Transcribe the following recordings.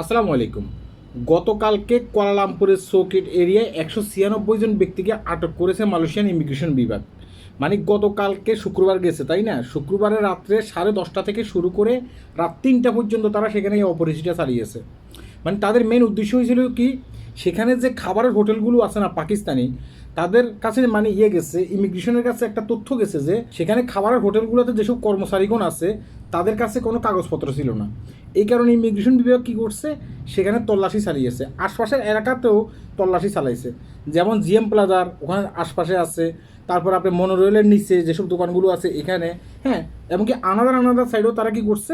আসসালামু আলাইকুম। গতকালকে কুয়ালালামপুরের সোকেট এরিয়ায় একশো ছিয়ানব্বই জন ব্যক্তিকে আটক করেছে মালয়েশিয়ান ইমিগ্রেশন বিভাগ। মানে গতকালকে শুক্রবার গেছে, তাই না? শুক্রবারের রাত্রে সাড়ে দশটা থেকে শুরু করে রাত তিনটা পর্যন্ত তারা সেখানে এই অপরিচিটা চালিয়েছে। মানে তাদের মেন উদ্দেশ্য হয়েছিল কি? সেখানে যে খাবারের হোটেলগুলো আছে না, পাকিস্তানি, তাদের কাছে মানে ইয়ে গেছে, ইমিগ্রেশনের কাছে একটা তথ্য গেছে যে সেখানে খাবারের হোটেলগুলোতে যেসব কর্মচারীগণ আছে তাদের কাছে কোনো কাগজপত্র ছিল না। এই কারণে ইমিগ্রেশন বিভাগ কী করছে? সেখানে তল্লাশি চালিয়েছে। আশপাশের এলাকাতেও তল্লাশি চালাইছে। যেমন জিএম প্লাজার, ওখানে আশপাশে আছে। তারপর আপনি মনোরেলের নিচে যেসব দোকানগুলো আছে এখানে হ্যাঁ এমনকি আনাদার আনাদার সাইডেও তারা কি করছে?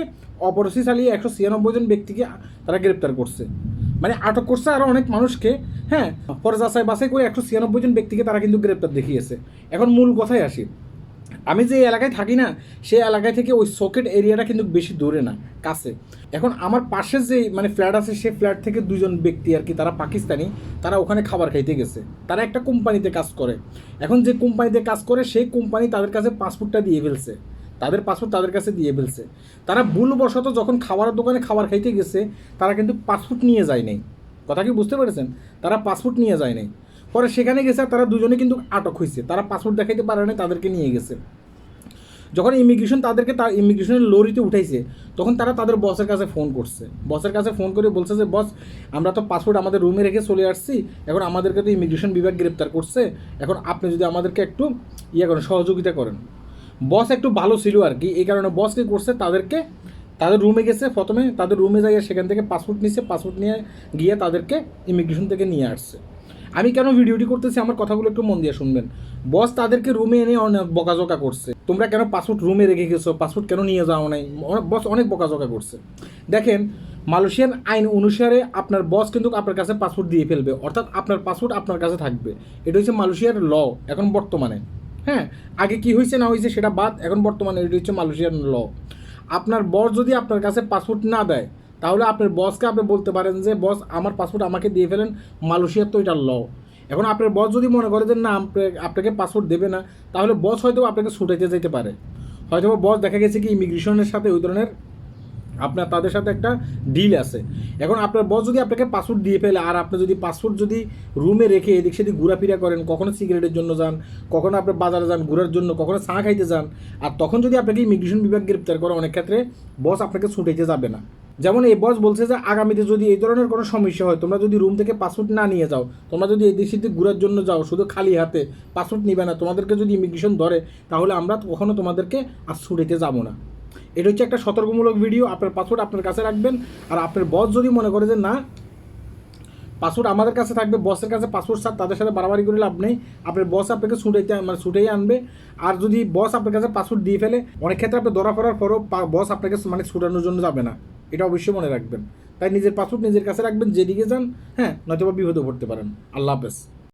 অপরাধী চালিয়ে একশো ছিয়ানব্বই জন ব্যক্তিকে তারা গ্রেপ্তার করছে। মানে আটক করছে আরও অনেক মানুষকে হ্যাঁ পরে যাচাই বাছাই করে একশো ছিয়ানব্বই জন ব্যক্তিকে তারা কিন্তু গ্রেপ্তার দেখিয়েছে। এখন মূল কথায় আসি। আমি যে এলাকায় থাকি না সেই এলাকায় থেকে ওই সকেট এরিয়াটা কিন্তু বেশি দূরে না, কাছে। এখন আমার পাশে যে মানে ফ্ল্যাট আছে সেই ফ্ল্যাট থেকে দুজন ব্যক্তি আর কি, তারা পাকিস্তানি, তারা ওখানে খাবার খাইতে গেছে। তারা একটা কোম্পানিতে কাজ করে। এখন যে কোম্পানিতে কাজ করে, সেই কোম্পানি তাদের কাছে পাসপোর্টটা দিয়ে ফেলছে। তাদের পাসপোর্ট তাদের কাছে দিয়ে ফেলছে। তারা ভুলবশত যখন খাবারের দোকানে খাবার খাইতে গেছে, তারা কিন্তু পাসপোর্ট নিয়ে যায় নাই। কথা কি বুঝতে পেরেছেন? তারা পাসপোর্ট নিয়ে যায় নাই। পরে সেখানে গেছে আর তারা দুজনে কিন্তু আটক হয়েছে। তারা পাসপোর্ট দেখাইতে পারে না তাদেরকে নিয়ে গেছে। যখন ইমিগ্রেশন তাদেরকে তার ইমিগ্রেশনের লরিতে উঠাইছে, তখন তারা তাদের বসের কাছে ফোন করছে। বসের কাছে ফোন করে বলছে যে বস আমরা তো পাসপোর্ট আমাদের রুমে রেখে চলে আসছি, এখন আমাদেরকে তো ইমিগ্রেশন বিভাগ গ্রেপ্তার করছে, এখন আপনি যদি আমাদেরকে একটু ইয়ে করেন, সহযোগিতা করেন। বস একটু ভালো ছিল আর কি, এই কারণে বস কী করছে, তাদেরকে, তাদের রুমে গেছে প্রথমে, তাদের রুমে যাইয়ে সেখান থেকে পাসপোর্ট নিচ্ছে পাসপোর্ট নিয়ে গিয়ে তাদেরকে ইমিগ্রেশন থেকে নিয়ে আসছে। আমি কেন ভিডিওটি করতেছি? আমার কথাগুলো একটু মন দিয়ে শুনবেন। বস তাদেরকে রুমে এনে অনেক বকাঝকা করছে। তোমরা কেন পাসপোর্ট রুমে রেখে গেছো? পাসপোর্ট কেন নিয়ে যাও নাই? বস অনেক বকাঝকা করছে। দেখেন, মালয়েশিয়ান আইন অনুসারে আপনার বস কিন্তু আপনার কাছে পাসপোর্ট দিয়ে ফেলবে। অর্থাৎ আপনার পাসপোর্ট আপনার কাছে থাকবে। এটা হচ্ছে মালয়েশিয়ার ল, এখন বর্তমানে। হ্যাঁ? আগে কি হয়েছে না হয়েছে সেটা বাদ, এখন বর্তমানে এটা হচ্ছে মালয়েশিয়ার ল। আপনার বস যদি আপনার কাছে পাসপোর্ট না দেয় তাহলে আপনার বসকে আপনি বলতে পারেন যে, বস, আমার পাসপোর্ট আমাকে দিয়ে ফেলেন, মালয়েশিয়ার তো এটা ল এখন আপনার বস যদি মনে করে যে, না আপনাকে পাসপোর্ট দেবে না, তাহলে বস হয়তো আপনাকে ছুটাইতে যেতে পারে। হয়তো বস দেখা গেছে কি ইমিগ্রেশনের সাথে ওই ধরনের আপনার, তাদের সাথে একটা ডিল আছে। এখন আপনার বস যদি আপনাকে পাসপোর্ট দিয়ে ফেলে, আর আপনি যদি পাসপোর্ট যদি রুমে রেখে এদিক সেদিক ঘোরাফেরা করেন, কখনো সিগারেটের জন্য যান, কখনো আপনি বাজারে যান, ঘোরার জন্য, কখনো চা খাইতে যান, আর তখন যদি আপনাকে ইমিগ্রেশন বিভাগ গ্রেপ্তার করে, অনেক ক্ষেত্রে বস আপনাকে ছুটাইতে যাবে না। যেমন এই বস বলছে যে আগামীতে যদি এই ধরনের কোনো সমস্যা হয়, তোমরা যদি রুম থেকে পাসপোর্ট না নিয়ে যাও, তোমরা যদি এদিক সেদিক ঘোরার জন্য যাও, শুধু খালি হাতে পাসপোর্ট নিবে না, তোমাদেরকে যদি ইমিগ্রেশন ধরে, তাহলে আমরা কখনো তোমাদেরকে আর ছুটাইতে যাব না। এটা হচ্ছে একটা সতর্কমূলক ভিডিও আপনার পাসপোর্ট আপনার কাছে রাখবেন, আর আপনার বস যদি মনে করে যে না, পাসপোর্ট আমাদের কাছে থাকবে বসের কাছে পাসপোর্ট স্যার, তাদের সাথে বাড়াবাড়ি করে লাভ নেই। আপনার বস আপনাকে ছুটাইতে মানে ছুটেই আনবে। আর যদি বস আপনার কাছে পাসপোর্ট দিয়ে ফেলে, অনেক ক্ষেত্রে আপনি ধরা পড়ার পরও বস আপনাকে মানে ছুটানোর জন্য যাবে না। এটা অবশ্যই মনে রাখবেন। তাই নিজের পাসপোর্ট নিজের কাছে রাখবেন, যেদিকে যান হ্যাঁ নয়তো বা বিপদে পড়তে পারেন। আল্লাহ হাফেজ।